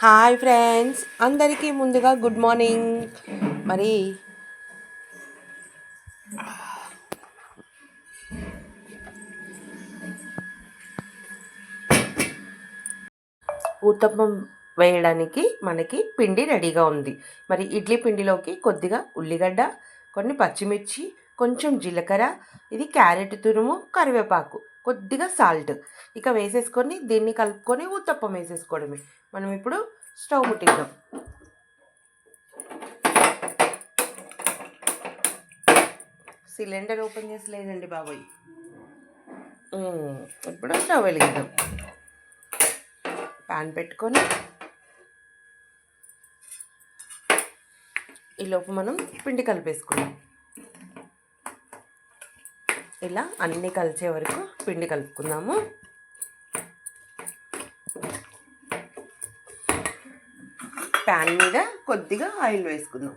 Hi friends అందరికీ ముందుగా good morning. మరి ఊతప్పం వేయడానికి మనకి పిండి రెడీగా ఉంది. మరి ఇడ్లీ పిండిలోకి కొద్దిగా ఉల్లిగడ్డ కొన్ని పచ్చిమిర్చి కొంచెం జీలకర్ర ఇది క్యారెట్ తురుము కరివేపాకు. కొద్దిగా సాల్ట్. ఇక వేసేసుకొని దీన్ని కలుపుకొని ఊతప్పం వేసేసుకోవడమే. మనం ఇప్పుడు స్టవ్ ముట్టిద్దాం. సిలిండర్ ఓపెన్ చేసి లేదండి బాబాయ్ ఇప్పుడు స్టవ్ వెలిగిద్దాం. ప్యాన్ పెట్టుకొని ఈలోపు మనం పిండి కలిపేసుకుందాం. ఇలా అన్నీ కలిసే వరకు పిండి కలుపుకుందాము. ప్యాన్ మీద కొద్దిగా ఆయిల్ వేసుకుందాం.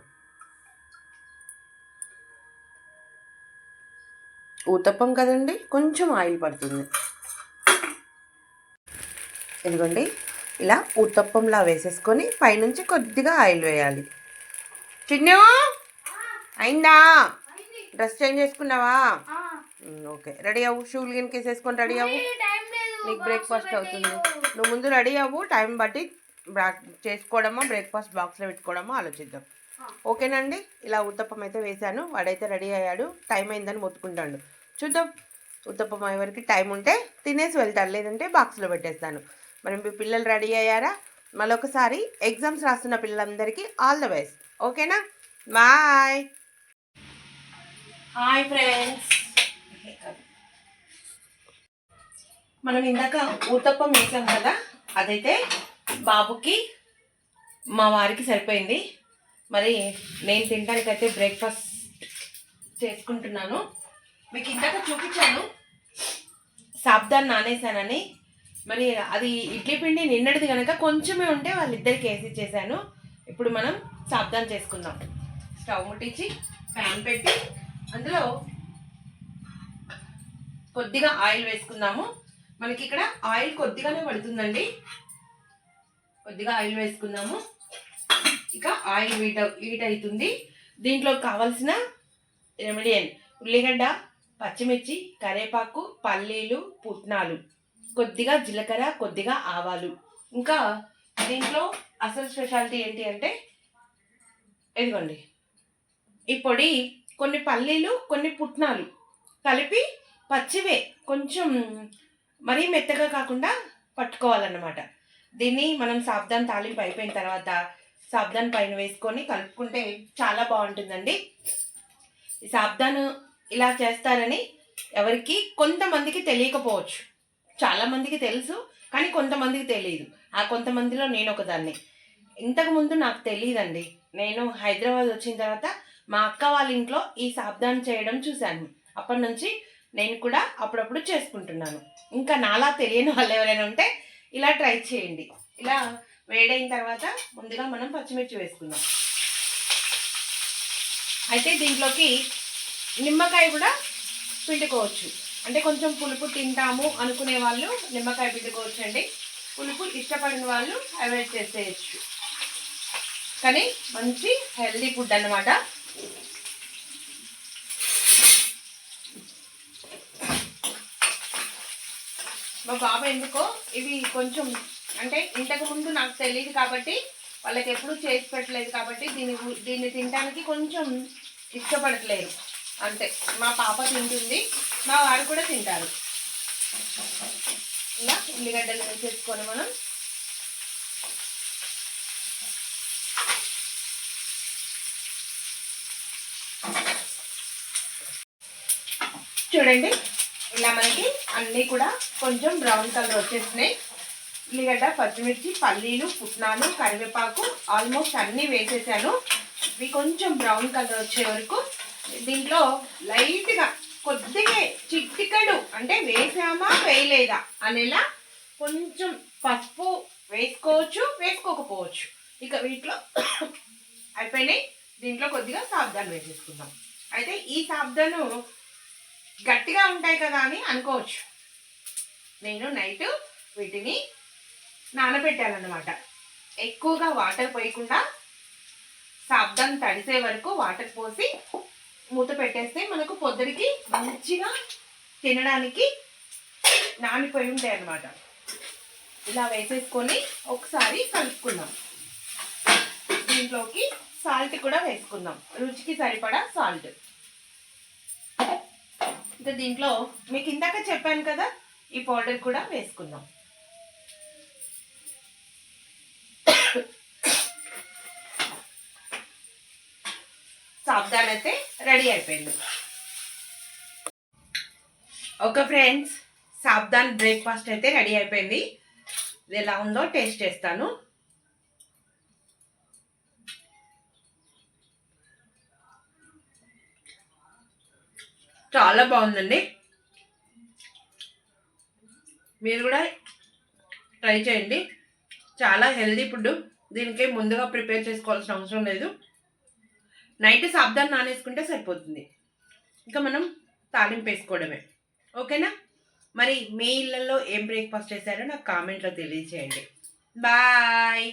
ఊతప్పం కదండి? కొంచెం ఆయిల్ పడుతుంది. ఎందుకండి ఇలా ఊతప్పంలా వేసేసుకొని పైనుంచి కొద్దిగా ఆయిల్ వేయాలి. చిన్న అయిందా? డ్రెస్ చేంజ్ చేసుకున్నావా? ఓకే. రెడీ అవ్వు. షూలు గిన్నెకి వేసేసుకొని రెడీ అవ్వు. నీకు బ్రేక్ఫాస్ట్ అవుతుంది. నువ్వు ముందు రెడీ అవ్వు. టైం బట్టి బ్రా- చేసుకోవడమో బ్రేక్ఫాస్ట్ బాక్స్లో పెట్టుకోవడమో ఆలోచిద్దాం. ఓకేనండి? ఇలా ఉత్తప్పం అయితే వేశాను. వాడైతే రెడీ అయ్యాడు. టైం అయిందని మొత్తుకుంటాడు. చూద్దాం. ఉత్తప్పం అయ్యే వరకు టైం ఉంటే తినేసి వెళ్తాడు లేదంటే బాక్స్లో పెట్టేస్తాను. మరి మీ పిల్లలు రెడీ అయ్యారా? మరొకసారి ఎగ్జామ్స్ రాస్తున్న పిల్లలందరికీ ఆల్ ద బెస్ట్ ఓకేనా? బాయ్ హాయ్ ఫ్రెండ్స్ మనం ఇందాక ఊతప్పం వేసాం కదా అదైతే బాబుకి మా వారికి సరిపోయింది. మరి నేను తినడానికైతే బ్రేక్ఫాస్ట్ చేసుకుంటున్నాను. మీకు ఇందాక చూపించాను. సాబ్దాన్ నానేసానని మరి అది ఇడ్లీ పిండి నిన్నటిది కనుక కొంచెమే ఉంటే వాళ్ళిద్దరికి వేసి చేశాను ఇప్పుడు మనం సాబ్దాన్ చేసుకుందాం. స్టవ్ ముట్టించి ప్యాన్ పెట్టి అందులో కొద్దిగా ఆయిల్ వేసుకుందాము. మనకి ఇక్కడ ఆయిల్ కొద్దిగానే పడుతుందండి. కొద్దిగా ఆయిల్ వేసుకుందాము. ఇక ఆయిల్ వీట్ హీట్ అవుతుంది. దీంట్లో కావాల్సిన రెమెడియన్ ఉల్లిగడ్డ పచ్చిమిర్చి కరేపాకు పల్లీలు పుట్నాలు కొద్దిగా జీలకర్ర కొద్దిగా ఆవాలు. ఇంకా దీంట్లో అసలు స్పెషాలిటీ ఏంటి అంటే ఇదిగోండి. ఈ పొడి కొన్ని పల్లీలు కొన్ని పుట్నాలు కలిపి పచ్చివే కొంచెం మరీ మెత్తగా కాకుండా పట్టుకోవాలన్నమాట. దీన్ని మనం సాబ్దాన్ తాలింపు అయిపోయిన తర్వాత సాబ్దాన్ పైన వేసుకొని కలుపుకుంటే చాలా బాగుంటుందండి. ఈ సాబ్దాన్ ఇలా చేస్తారని ఎవరికి కొంతమందికి తెలియకపోవచ్చు. చాలామందికి తెలుసు కానీ కొంతమందికి తెలియదు ఆ కొంతమందిలో నేను ఒకదాన్ని. ఇంతకుముందు నాకు తెలియదండి నేను హైదరాబాద్ వచ్చిన తర్వాత మా అక్క వాళ్ళ ఇంట్లో ఈ సాబ్దాన్ చేయడం చూశాను. అప్పటి నుంచి నేను కూడా అప్పుడప్పుడు చేసుకుంటున్నాను. ఇంకా నాలా తెలియని వాళ్ళు ఎవరైనా ఉంటే ఇలా ట్రై చేయండి. ఇలా వేడైన తర్వాత ముందుగా మనం పచ్చిమిర్చి వేసుకుందాం. అయితే దీంట్లోకి నిమ్మకాయ కూడా పిండుకోవచ్చు. అంటే కొంచెం పులుపు తింటాము అనుకునే వాళ్ళు నిమ్మకాయ పిండుకోవచ్చు అండి పులుపు ఇష్టపడిన వాళ్ళు అవాయిడ్ చేసేయచ్చు. కానీ మంచి హెల్దీ ఫుడ్ అన్నమాట. మా బాబు ఎందుకో ఇవి కొంచెం అంటే ఇంతకు ముందు నాకు తెలియదు కాబట్టి వాళ్ళకి ఎప్పుడు చేసి పెట్టలేదు కాబట్టి దీన్ని దీన్ని తినడానికి కొంచెం ఇష్టపడట్లేదు. అంతే. మా పాప తింటుంది. మా వారు కూడా తింటారు. ఇలా ఉల్లిగడ్డలు వేసేసుకొని మనం చూడండి. ఇలా మనకి అన్నీ కూడా కొంచెం బ్రౌన్ కలర్ వచ్చేసినాయి. ఉల్లిగడ్డ పచ్చిమిర్చి పల్లీలు పుట్నాలు కరివేపాకు ఆల్మోస్ట్ అన్నీ వేసేసాను. ఇవి కొంచెం బ్రౌన్ కలర్ వచ్చే వరకు దీంట్లో లైట్గా కొద్దిగా చిట్టికడు అంటే వేసామా వేయలేదా అనేలా కొంచెం పసుపు వేసుకోవచ్చు వేసుకోకపోవచ్చు. ఇక వీటిలో అయిపోయినాయి. దీంట్లో కొద్దిగా సాబ్దాన్ వేసేసుకుందాం. అయితే ఈ సాబ్దాను గట్టిగా ఉంటాయి కదా అని అనుకోవచ్చు. నేను నైట్ వీటిని నానబెట్టాలన్నమాట. ఎక్కువగా వాటర్ పోయకుండా సాబ్దాన్ తడిసే వరకు వాటర్ పోసి మూత పెట్టేస్తే మనకు పొద్దుడికి మంచిగా తినడానికి నానిపోయి ఉంటాయి అన్నమాట. ఇలా వేసేసుకొని ఒకసారి కలుపుకుందాం. దీంట్లోకి సాల్ట్ కూడా వేసుకుందాం. రుచికి సరిపడా సాల్ట్. ఇంకా దీంట్లో మీకు ఇందాక చెప్పాను కదా ఈ పౌడర్ కూడా వేసుకుందాం. సాబ్దాన్ అయితే రెడీ అయిపోయింది. ఓకే ఫ్రెండ్స్ సాబ్దాన్ బ్రేక్ఫాస్ట్ అయితే రెడీ అయిపోయింది. ఇది ఎలా ఉందో టేస్ట్ చేస్తాను. చాలా బాగుందండి. మీరు కూడా ట్రై చేయండి. చాలా హెల్దీ ఫుడ్. దీనికి ముందుగా ప్రిపేర్ చేసుకోవాల్సిన అవసరం లేదు. నైట్ సాబ్దాన్ని నానేసుకుంటే సరిపోతుంది. ఇంకా మనం తాలింపు వేసుకోవడమే. ఓకేనా? మరి మీ ఇళ్ళల్లో ఏం బ్రేక్ఫాస్ట్ చేశారో నాకు కామెంట్లో తెలియజేయండి బాయ్!